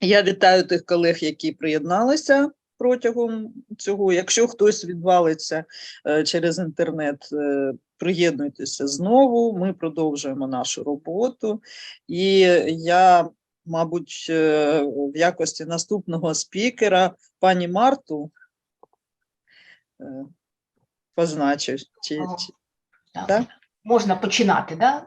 Я вітаю тих колег, які приєдналися протягом цього. Якщо хтось відвалиться е, через інтернет, е, приєднуйтеся знову. Ми продовжуємо нашу роботу. І я, мабуть, е, в якості наступного спікера пані Марту позначу. Чи, чи... Так. Можна починати, да?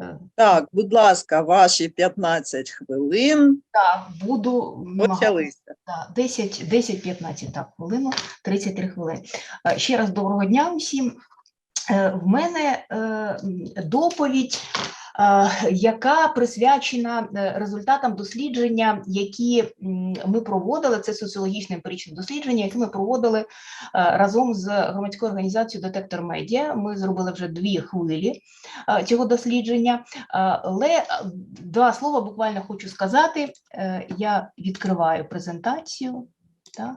Е, Так, будь ласка, ваші 15 хвилин Так, буду почалися. Так, 10, 10-15 так, хвилину, 33 хвилини. Е, Ще раз доброго дня усім. Е, В мене е, доповідь, е, яка присвячена е, результатам дослідження, які ми проводили. Це соціологічне емпіричне дослідження, яке ми проводили е, разом з громадською організацією Детектор Медіа. Ми зробили вже дві хвилі е, цього дослідження. Е, Але е, два слова буквально хочу сказати. Е, Я відкриваю презентацію. Так.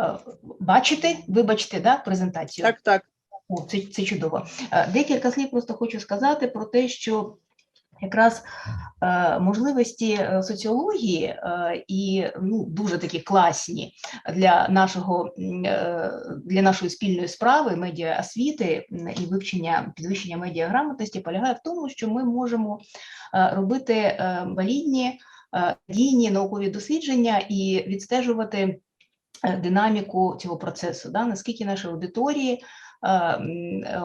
Е, Бачите, вибачте, да, презентацію. Так, так. О, це, це чудово. Е, Декілька слів просто хочу сказати про те, що якраз е, можливості е, соціології і ну, дуже такі класні для нашого для нашої спільної справи медіа освіти і вивчення підвищення медіаграмотності полягає в тому, що ми можемо робити валідні дійні наукові дослідження і відстежувати динаміку цього процесу, да, наскільки наші аудиторії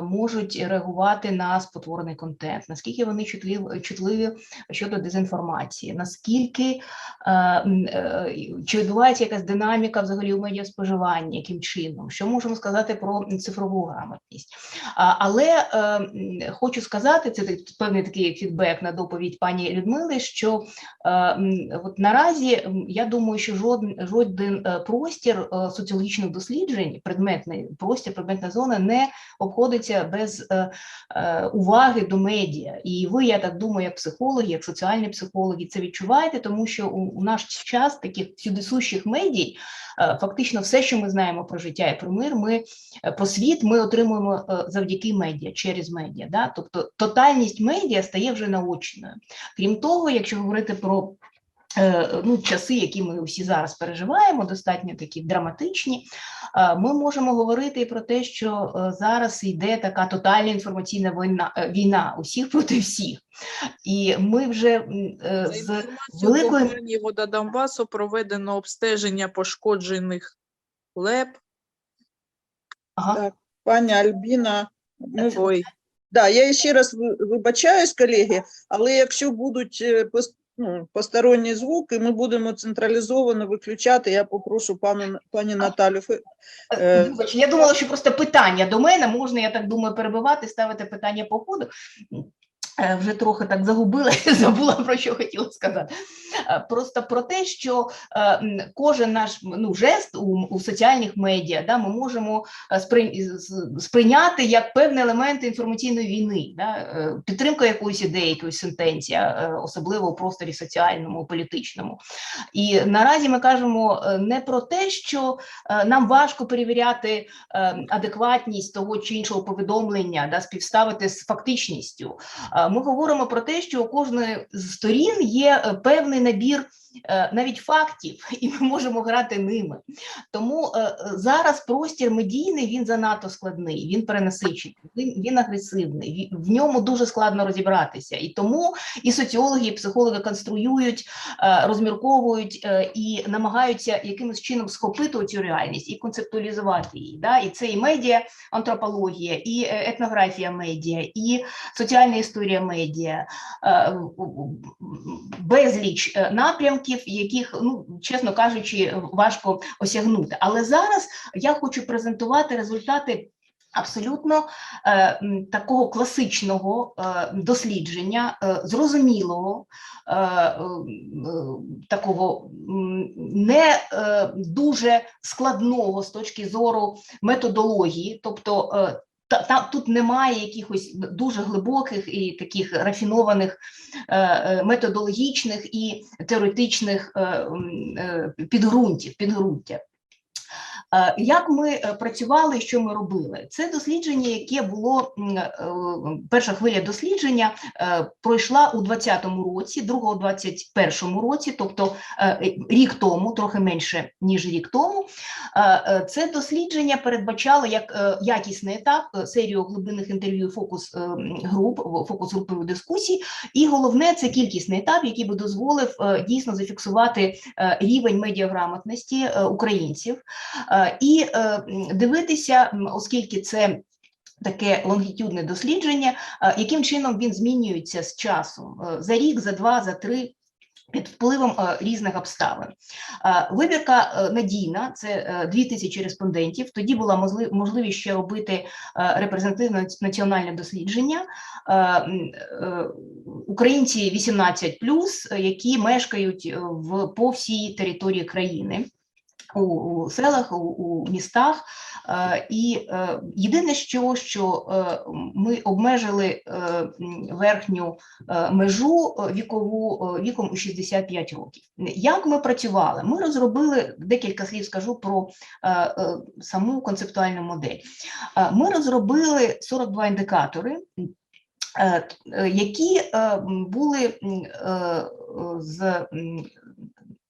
можуть реагувати на спотворений контент, наскільки вони чутливі, чутливі щодо дезінформації, наскільки е, е, чи відбувається якась динаміка взагалі у медіаспоживанні, яким чином, що можемо сказати про цифрову грамотність. Але е, хочу сказати, це певний такий фідбек на доповідь пані Людмили, що е, от наразі я думаю, що жоден, жоден е, простір е, соціологічних досліджень, предметний простір, предметна зона не обходиться без е, е, уваги до медіа. І ви, я так думаю, як психологи, як соціальні психологи, це відчуваєте, тому що у, наш час таких всюдисущих медій, е, фактично все, що ми знаємо про життя і про мир, ми про світ ми отримуємо завдяки медіа, через медіа. Да? Тобто тотальність медіа стає вже наочною. Крім того, якщо говорити про ну, часи, які ми всі зараз переживаємо, достатньо такі драматичні, е, ми можемо говорити і про те, що е, зараз йде така тотальна інформаційна війна, е, війна усіх проти всіх. І ми вже е, з великою- «Вода Донбасу» проведено обстеження пошкоджених леп. ага, Так, пані Альбіна, ми Ой, Да, я ще раз вибачаюсь, колеги, але якщо будуть е, ну, посторонні звуки, ми будемо централізовано виключати. Я попрошу пану пані Наталю. Е, Е, я думала, що просто питання до мене можна, я так думаю, перебивати, ставити питання по ходу. Е, Вже трохи так загубила, забула про що хотіла сказати. Е, Просто про те, що е, кожен наш ну, жест у, у соціальних медіа да, ми можемо сприй- сприйняти як певний елемент інформаційної війни, да, підтримка якоїсь ідеї, якоїсь сентенція, е, особливо у просторі соціальному, політичному. І наразі ми кажемо не про те, що нам важко перевіряти адекватність того чи іншого повідомлення, да, співставити з фактичністю. Ми говоримо про те, що у кожної з сторін є е, певний набір е, навіть фактів, і ми можемо грати ними. Тому е, зараз простір медійний він занадто складний, він перенасичений, він, він агресивний, в ньому дуже складно розібратися. І тому і соціологи, і психологи конструюють, розмірковують і намагаються якимось чином схопити цю реальність і концептуалізувати її. Да? І це і медіа, антропологія, і етнографія медіа, і соціальна історія медіа, е, безліч е, напрямків, яких, ну чесно кажучи, важко осягнути. Але зараз я хочу презентувати результати. Абсолютно е, такого класичного е, дослідження, е, зрозумілого, е, е, такого не е, дуже складного з точки зору методології, тобто е, та, та, тут немає якихось дуже глибоких і таких рафінованих е, е, методологічних і теоретичних е, підґрунтів, підґрунтя. Е, Як ми е, працювали, що ми робили? Це дослідження, яке було е, перша хвиля дослідження пройшла у 2020 році, друга у 2021 році, тобто рік тому, трохи менше ніж рік тому. Це дослідження передбачало як якісний етап, серію глибинних інтерв'ю, фокус груп, фокус групових дискусій, і головне це кількісний етап, який би дозволив дійсно зафіксувати рівень медіаграмотності українців і е, дивитися, оскільки це. Таке лонгітюдне дослідження, е, яким чином він змінюється з часом е, за рік, за два, за три. Під впливом різних обставин. Вибірка надійна, це е, 2000 респондентів. Тоді була можливість ще робити репрезентативне національне дослідження. Українці 18 які мешкають в по всій території країни. У, селах, у, у містах, Е, і е, єдине, що, що е, ми обмежили верхню межу вікову віком у 65 років. Як ми працювали? Ми розробили декілька слів скажу про саму концептуальну модель. Ми розробили 42 індикатори. Які були з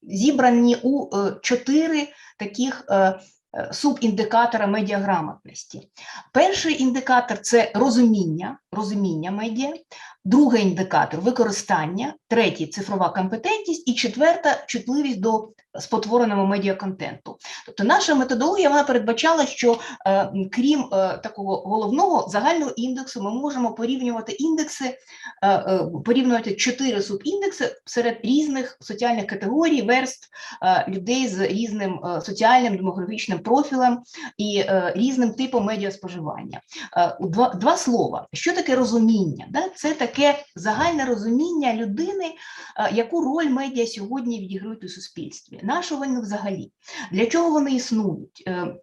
зібрані у е, чотири таких е, е, субіндикатора медіаграмотності. Перший індикатор це розуміння, розуміння медіа, другий індикатор використання, третій цифрова компетентність і четверта чутливість до спотвореного медіаконтенту. Тобто наша методологія вона передбачала, що е, крім е, такого головного загального індексу, ми можемо порівнювати індекси, е, е, порівнювати чотири субіндекси серед різних соціальних категорій, верств е, людей з різним е, соціальним демографічним профілем і е, різним типом медіаспоживання. Е, Два, два слова. Що таке розуміння? Да? Це таке загальне розуміння людини, е, яку роль медіа сьогодні відіграють у суспільстві. На що вони взагалі? Для чого вони існують? Е,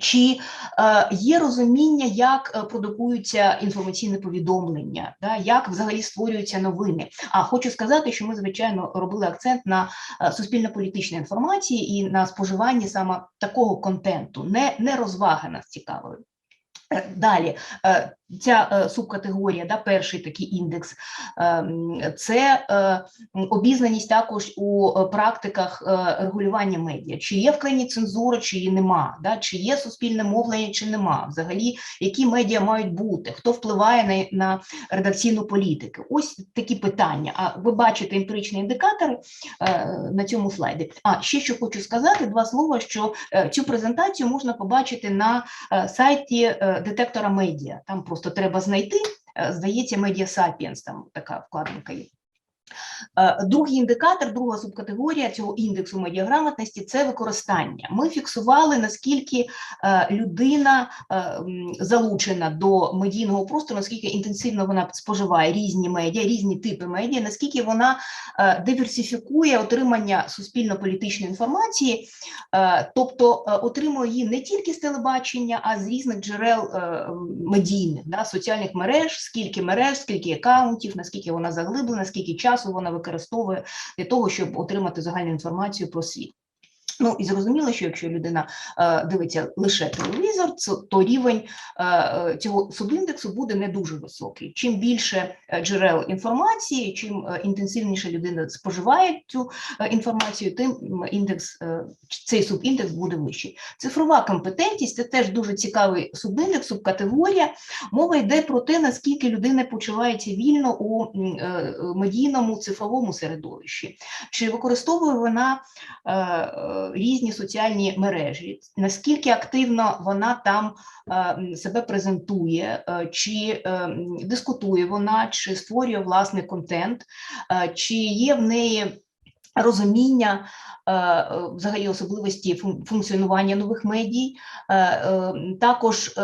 Чи е, є розуміння, як продукуються інформаційні повідомлення, да, як взагалі створюються новини? А хочу сказати, що ми звичайно робили акцент на суспільно-політичній інформації і на споживанні саме такого контенту, не, не розваги нас цікавили. Далі ця е, субкатегорія, да, перший такий індекс, е, це е, обізнаність також у е, практиках регулювання медіа. Чи є в країні цензура, чи її нема, да, чи є суспільне мовлення, чи нема. Взагалі, які медіа мають бути, хто впливає на, на редакційну політику. Ось такі питання. А ви бачите емпіричні індикатори на цьому слайді. А ще що хочу сказати, два слова, що цю презентацію можна побачити на сайті детектора медіа. Там просто треба знайти. е, Здається, Media Sapiens, там така вкладинка є. Е, Другий індикатор, друга субкатегорія цього індексу медіаграмотності це використання. Ми фіксували, наскільки е, людина е, залучена до медійного простору, наскільки інтенсивно вона споживає різні медіа, різні типи медіа, наскільки вона диверсифікує отримання суспільно-політичної інформації, тобто отримує її не тільки з телебачення, а з різних джерел медійних, да, соціальних мереж, скільки мереж, скільки акаунтів, наскільки вона заглиблена, скільки часу вона використовує для того, щоб отримати загальну інформацію про світ. Ну і зрозуміло, що якщо людина е, дивиться лише телевізор, то рівень е, е, цього субіндексу буде не дуже високий. Чим більше джерел інформації, чим інтенсивніше людина споживає цю інформацію, тим індекс цей субіндекс буде вищий. Цифрова компетентність це теж дуже цікавий субіндекс, субкатегорія. Мова йде про те, наскільки людина почувається вільно у медійному цифровому середовищі, чи використовує вона різні соціальні мережі, наскільки активно вона там е, себе презентує, е, чи е, дискутує вона, чи створює власний контент, е, чи є в неї розуміння е, взагалі особливості функціонування нових медій. Також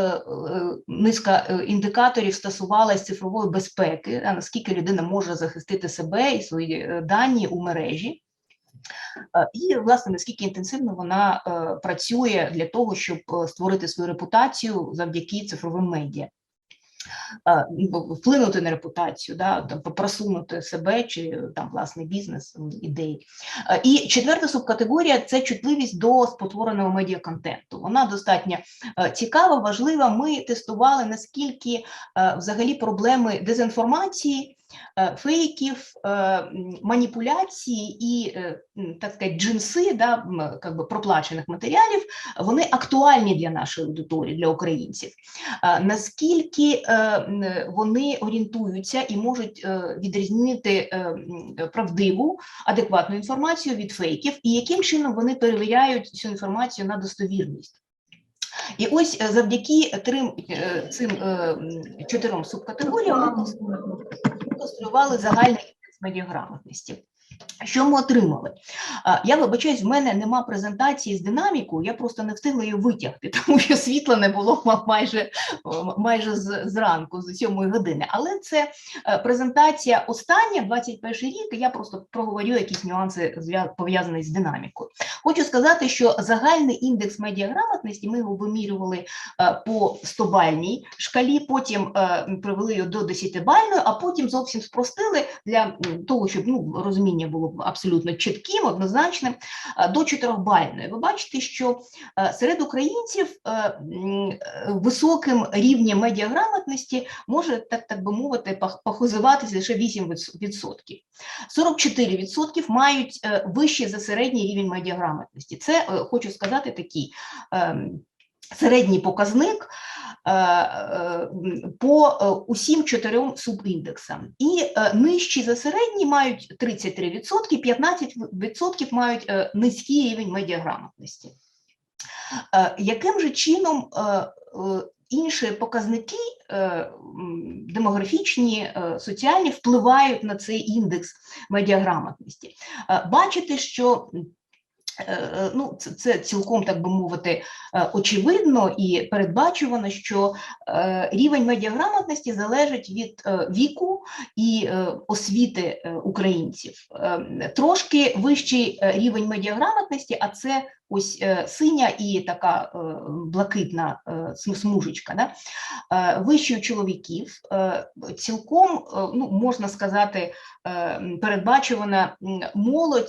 низка індикаторів стосувалась цифрової безпеки, наскільки людина може захистити себе і свої дані у мережі. Е, І, власне, наскільки інтенсивно вона е, працює для того, щоб е, створити свою репутацію завдяки цифровим медіа. вплинути на репутацію, да, там, просунути себе чи там власний бізнес, ідеї. І четверта субкатегорія це чутливість до спотвореного медіаконтенту. Вона достатньо цікава, важлива. Ми тестували наскільки взагалі проблеми дезінформації. Е, Фейків, е, м, маніпуляції і, е, так сказати, джинси, да, как би проплачених матеріалів, вони актуальні для нашої аудиторії, для українців. Е, Наскільки е, вони орієнтуються і можуть відрізнити правдиву, адекватну інформацію від фейків, і яким чином вони перевіряють цю інформацію на достовірність. І ось е, завдяки трим, е, цим е, чотирьом субкатегоріям ми ми конструювали загальний індекс медіаграмотності. Що ми отримали? Я вибачаюсь, в мене нема презентації з динамікою, я просто не встигла її витягти, тому що світла не було майже, майже зранку, з 7 години. Але це е, презентація остання, 21 рік, я просто проговорю якісь нюанси пов'язані з динамікою. Хочу сказати, що загальний індекс медіаграмотності ми його вимірювали е, по 100-бальній шкалі, потім е, привели його до 10-бальної, а потім зовсім спростили для того, щоб ну, розуміння було абсолютно чітким, однозначним, е, до 4-бальної. Ви бачите, що е, серед українців е, високим рівнем медіаграмотності може, так, так би мовити, похизуватися лише 8%. 44% мають вищий за середній рівень медіаграмотності. Це, хочу сказати, такий ем, середній показник е, е, по е, усім чотирьом субіндексам. І нижчі за середній мають 33%, 15% мають низький рівень медіаграмотності. Яким же чином інші показники демографічні, соціальні впливають на цей індекс медіаграмотності? Бачите, що ну, це, це цілком, так би мовити, е, очевидно і передбачувано, що е, рівень медіаграмотності залежить від е, віку і е, освіти е, українців. Е, Трошки вищий е, рівень медіаграмотності, а це ось е, синя і така е, блакитна е, смужечка, да? у чоловіків, цілком, ну, можна сказати, передбачувана молодь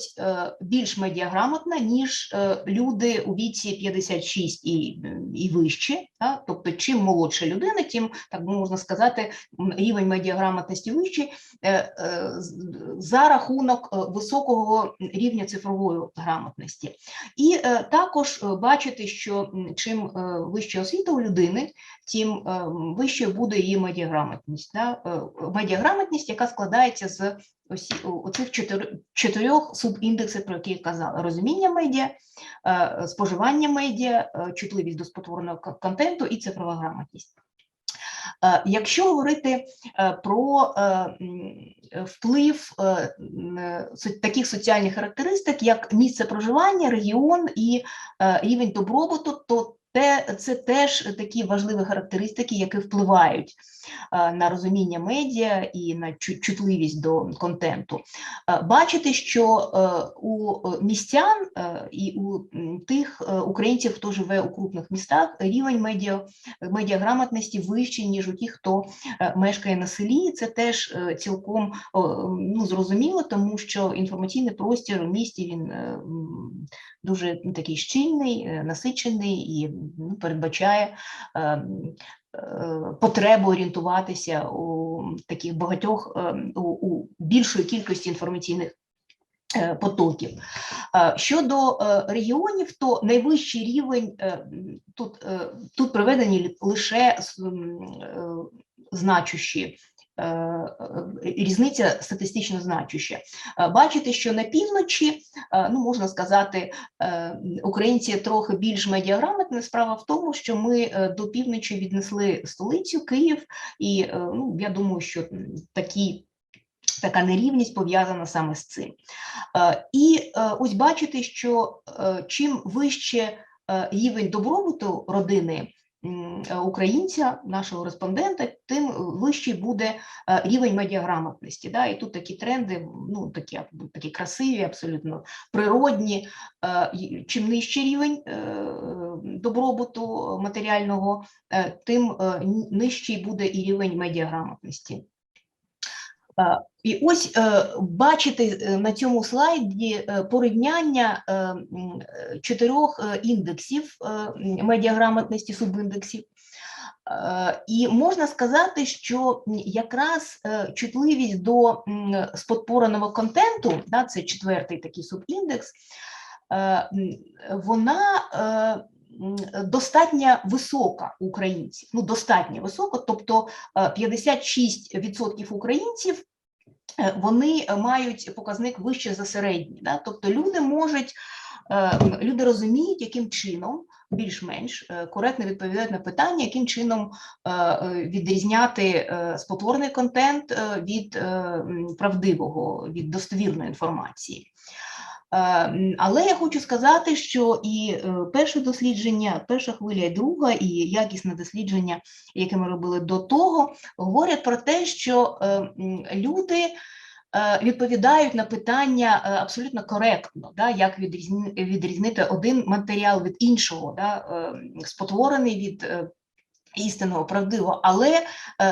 більш медіаграмотна, ніж люди у віці 56 і, і вище. Да? Тобто, чим молодша людина, тим, так можна сказати, рівень медіаграмотності вищий за рахунок високого рівня цифрової грамотності. І також бачити, що чим е, вища освіта у людини, тим вища буде її медіаграмотність. Да? Е, Медіаграмотність, яка складається з оцих чотирьох субіндексів, про які я казала: розуміння медіа, е, споживання медіа, е, чутливість до спотвореного контенту і цифрова грамотність. Е, Якщо говорити е, про е, вплив таких соціальних характеристик, як місце проживання, регіон і рівень добробуту, то те, це теж такі важливі характеристики, які впливають е, на розуміння медіа і на чутливість до контенту. Е, Бачите, що е, у містян і у тих українців, хто живе у крупних містах, рівень медіа медіаграмотності вищий, ніж у тих, хто мешкає на селі. Це теж цілком ну, зрозуміло, тому що інформаційний простір у місті він дуже такий щільний, насичений і передбачає. е, е, Потребу орієнтуватися у таких багатьох е, у, у більшої кількості інформаційних потоків. Щодо регіонів, то найвищий рівень тут, тут приведені лише значущі. Е, е, Різниця статистично значуща. Е, Бачите, що на півночі, ну можна сказати, українці трохи більш медіаграмотні. Справа в тому, що ми до півночі віднесли столицю Київ, і ну, я думаю, що такі така нерівність пов'язана саме з цим. І ось бачите, що чим вище рівень добробуту родини, українця, нашого респондента, тим вищий буде е, рівень медіаграмотності. Да? І тут такі тренди, ну такі, такі красиві, абсолютно природні. Е, Чим нижчий рівень е, добробуту матеріального, е, тим е, нижчий буде і рівень медіаграмотності. І ось е, бачите е, на цьому слайді е, порівняння чотирьох індексів медіаграмотності, субіндексів. І можна сказати, що якраз чутливість до м, спотвореного контенту, да, це четвертий такий субіндекс, вона достатньо висока у українців. Ну, достатньо висока, тобто е, 56% українців е, вони е, мають показник вище за середній. Да? Тобто люди можуть, е, люди розуміють, яким чином більш-менш е, коректно відповідають на питання, яким чином е, е, відрізняти е, спотворений контент е, від е, правдивого, від достовірної інформації. Е, м, Але я хочу сказати, що і е, перше дослідження, перша хвиля, і друга, і якісне дослідження, яке ми робили до того, говорять про те, що е, люди е, відповідають на питання е, абсолютно коректно, да, як відрізни- відрізнити один матеріал від іншого, да, е, спотворений від істинного, правдивого, але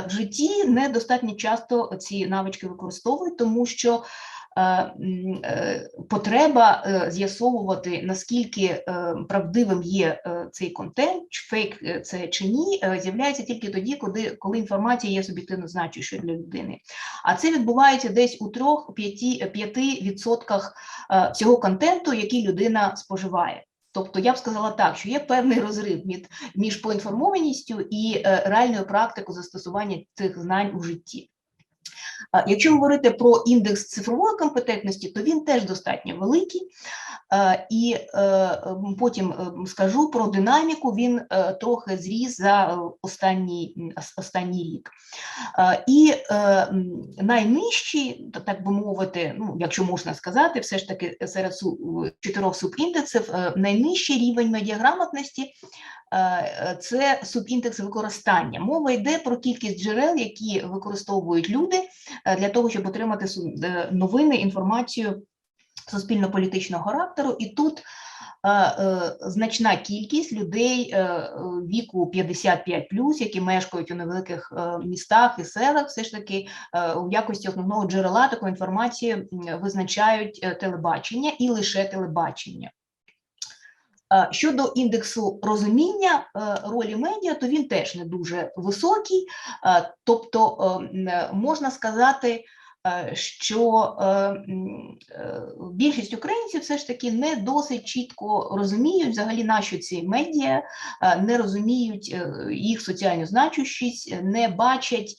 в житті недостатньо часто ці навички використовують, тому що потреба е, з'ясовувати, наскільки е, правдивим є е, цей контент, чи фейк е, це чи ні, е, з'являється тільки тоді, коли, коли інформація є суб'єктивно значущою для людини. А це відбувається десь у 3-5 відсотках е, всього контенту, який людина споживає. Тобто я б сказала так, що є певний розрив між, поінформованістю і е, реальною практикою застосування цих знань у житті. Якщо говорити про індекс цифрової компетентності, то він теж достатньо великий. І е, потім е, скажу про динаміку, він е, трохи зріс за останній, останній рік. І найнижчий, так би мовити, ну, якщо можна сказати, все ж таки серед чотирьох субіндексів, найнижчий рівень медіаграмотності це субіндекс використання. Мова йде про кількість джерел, які використовують люди е, для того, щоб отримати е, новини, інформацію суспільно-політичного характеру. І тут е, е, значна кількість людей е, е, віку 55 які мешкають у невеликих е, містах і селах, все ж таки е, у якості основного джерела такої інформації визначають е, телебачення і лише телебачення. Е, Щодо індексу розуміння е, ролі медіа, то він теж не дуже високий. Е, Тобто можна сказати, що більшість українців все ж таки не досить чітко розуміють взагалі, на що ці медіа, не розуміють їх соціальну значущість, не бачать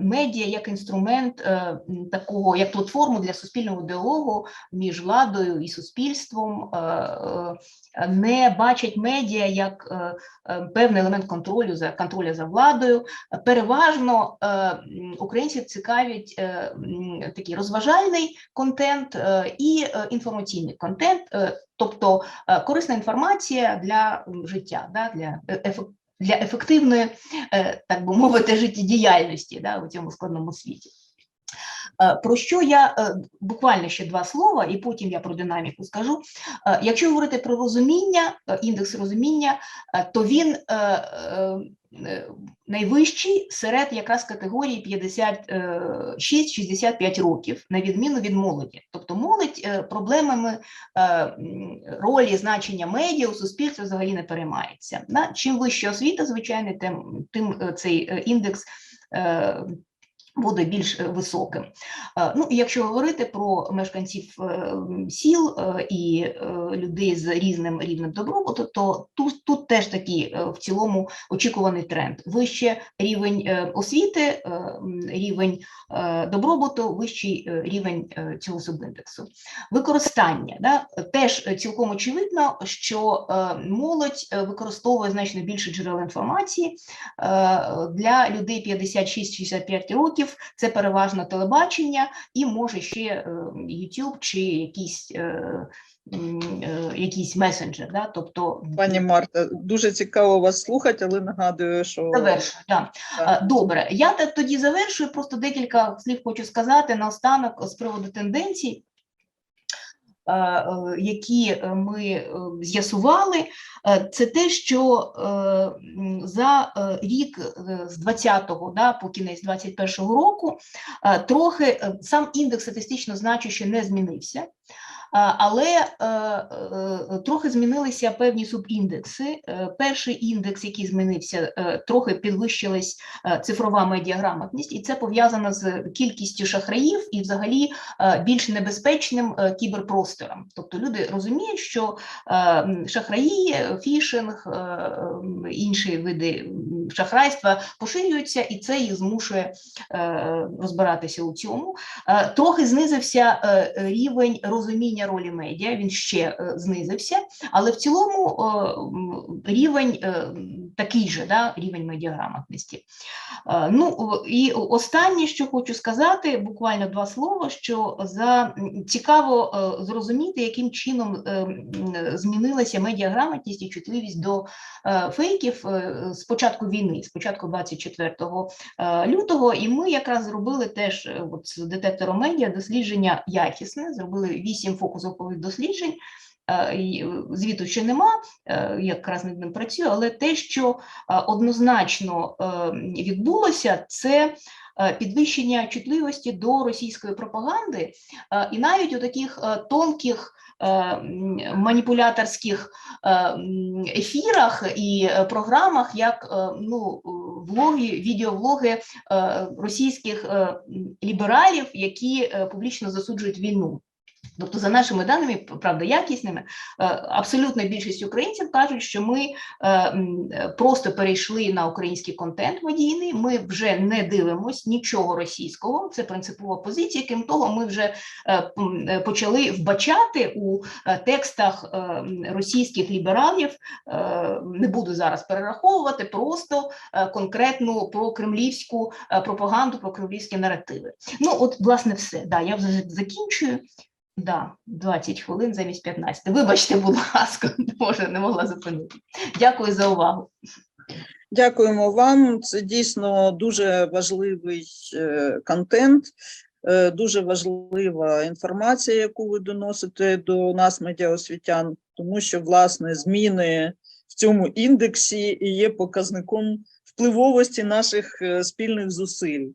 медіа як інструмент е, такого, як платформу для суспільного діалогу між владою і суспільством, е, е, не бачать медіа як е, е, певний елемент контролю за контролю за владою. Переважно е, цікавить е, такий розважальний контент е, і е, інформаційний контент, е, тобто е, корисна інформація для життя, для ефективності. Для ефективної, е, так би мовити, життєдіяльності да, у цьому складному світі. Е, Про що я е, буквально ще два слова, і потім я про динаміку скажу. Якщо говорити про розуміння, індекс розуміння, то він найвищий серед якраз категорії 56-65 років, на відміну від молоді. Тобто молодь е, проблемами е, ролі значення медіа у суспільстві взагалі не переймається. Чим вища освіта, звичайно, тим, тим е, цей е, індекс. Буде більш е, високим. Е, Ну, якщо говорити про мешканців е, сіл і людей з різним рівнем добробуту, то тут, тут теж такий в цілому очікуваний тренд. Вище рівень освіти, рівень добробуту, вищий рівень цього субіндексу. Використання да, теж цілком очевидно, що молодь використовує значно більше джерел інформації. Для людей 56-65 років фейків, це переважно телебачення і може ще е, YouTube чи якийсь, е, е, якийсь месенджер. Да? Тобто Пані Марта, дуже цікаво вас слухати, але нагадую, що завершую. Да. Е, Добре, я тоді завершую. Просто декілька слів хочу сказати наостанок з приводу тенденцій. Е, Які е, ми е, з'ясували, це те, що за рік з 20-го да, по кінець 21-го року трохи сам індекс статистично значуще не змінився. Але е, е, трохи змінилися певні субіндекси. Е, Перший індекс, який змінився, е, трохи підвищилась е, цифрова медіаграмотність, і це пов'язано з кількістю шахраїв і, взагалі, е, більш небезпечним е, кіберпростором. Тобто люди розуміють, що е, шахраї, е, фішинг, е, інші види шахрайства поширюються, і це їх змушує е, розбиратися у цьому. Е, Трохи знизився е, рівень розуміння ролі медіа, він ще знизився, але в цілому рівень такий же, да, рівень медіаграмотності. Е, Ну і останнє, що хочу сказати, буквально два слова, що за цікаво е, зрозуміти, яким чином е, змінилася медіаграмотність і чутливість до фейків з початку війни, з початку 24 е, лютого, і ми якраз зробили теж от з детектором медіа дослідження якісне, зробили вісім фокус-групових досліджень. Е, е, Звіту ще нема, е, якраз над ним працюю, але те, що однозначно відбулося, це підвищення чутливості до російської пропаганди, і навіть у таких тонких маніпуляторських ефірах і програмах, як ну, влоги, відеовлоги російських лібералів, які публічно засуджують війну. Тобто, за нашими даними, правда, якісними, е, абсолютна більшість українців кажуть, що ми е, просто перейшли на український контент медійний. Ми вже не дивимось нічого російського. Це принципова позиція. Крім того, ми вже е, почали вбачати у текстах російських лібералів. Не буду зараз перераховувати, просто конкретну про кремлівську е, пропаганду, про кремлівські наративи. Ну, от, власне, все. Да, я вже закінчую. Да, 20 хвилин замість 15. Вибачте, будь ласка, може, не могла зупинити. Дякую за увагу. Дякуємо вам. Це дійсно дуже важливий е, контент, е, дуже важлива інформація, яку ви доносите до нас, медіаосвітян, тому що власне зміни в цьому індексі є показником впливовості наших е, спільних зусиль.